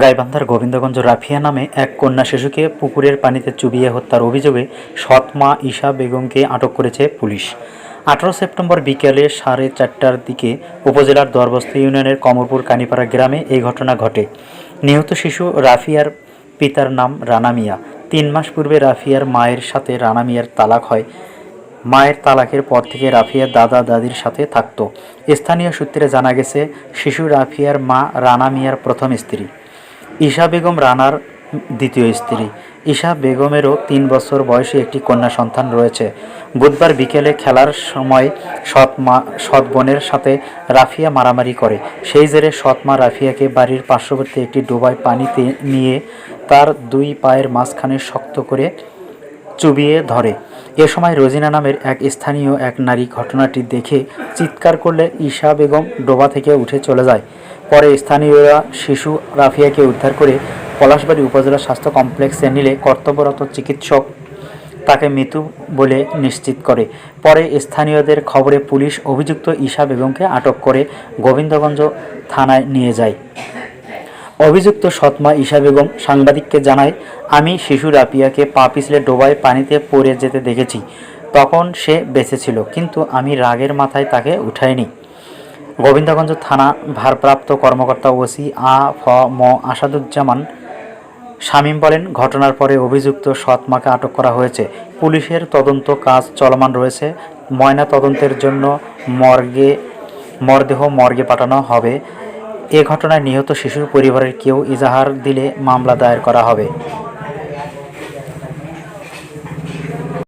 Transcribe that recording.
গাইবান্ধার গোবিন্দগঞ্জ রাফিয়া নামে এক কন্যা শিশুকে পুকুরের পানিতে চুবিয়ে হত্যার অভিযোগে সৎ মা ঈশা বেগমকে আটক করেছে পুলিশ। আঠারো সেপ্টেম্বর বিকেলে সাড়ে চারটার দিকে উপজেলার দরবস্ত ইউনিয়নের কমরপুর কানিপাড়া গ্রামে এই ঘটনা ঘটে। নিহত শিশু রাফিয়ার পিতার নাম রানা মিয়া। তিন মাস পূর্বে রাফিয়ার মায়ের সাথে রানা মিয়ার তালাক হয়। মায়ের তালাকের পর থেকে রাফিয়া দাদা দাদির সাথে থাকত। স্থানীয় সূত্রে জানা গেছে, শিশু রাফিয়ার মা রানা মিয়ার প্রথম স্ত্রী। ঈশা বেগম রানার দ্বিতীয় স্ত্রী। ঈশা বেগমেরও তিন বছর বয়সী একটি কন্যা সন্তান রয়েছে। বুধবার বিকেলে খেলার সময় সৎ মা, সৎ বোনের সাথে রাফিয়া মারামারি করে। সেই জেরে সৎ মা রাফিয়াকে বাড়ির পার্শ্ববর্তী একটি ডোবায় পানিতে নিয়ে তার দুই পায়ের মাঝখানে শক্ত করে চুবিয়ে ধরে। এ সময় রোজিনা নামের এক স্থানীয় এক নারী ঘটনাটি দেখে চিৎকার করলে ঈশা বেগম ডোবা থেকে উঠে চলে যায়। পরে স্থানীয়রা শিশু রাফিয়াকে উদ্ধার করে পলাশবাড়ি উপজেলা স্বাস্থ্য কমপ্লেক্সে নিলে কর্তব্যরত চিকিৎসক তাকে মৃত বলে নিশ্চিত করে। পরে স্থানীয়দের খবরে পুলিশ অভিযুক্ত ঈশা বেগমকে আটক করে গোবিন্দগঞ্জ থানায় নিয়ে যায়। অভিযুক্ত সৎমা ঈশা বেগম সাংবাদিককে জানায়, আমি শিশু রাপিয়াকে পা পিছলে ডোবায় পানিতে পড়ে যেতে দেখেছি। তখন সে বেঁচে ছিল, কিন্তু আমি রাগের মাথায় তাকে উঠাইনি। গোবিন্দগঞ্জ থানা ভারপ্রাপ্ত কর্মকর্তা ওসি আ, ফ, ম, আসাদুজ্জামান শামীম বলেন, ঘটনার পরে অভিযুক্ত সৎমাকে আটক করা হয়েছে। পুলিশের তদন্ত কাজ চলমান রয়েছে। ময়না তদন্তের জন্য মর্গে, মরদেহ মর্গে পাঠানো হবে। এ ঘটনায় নিহত শিশুর পরিবারের কেউ ইজাহার দিলে মামলা দায়ের করা হবে।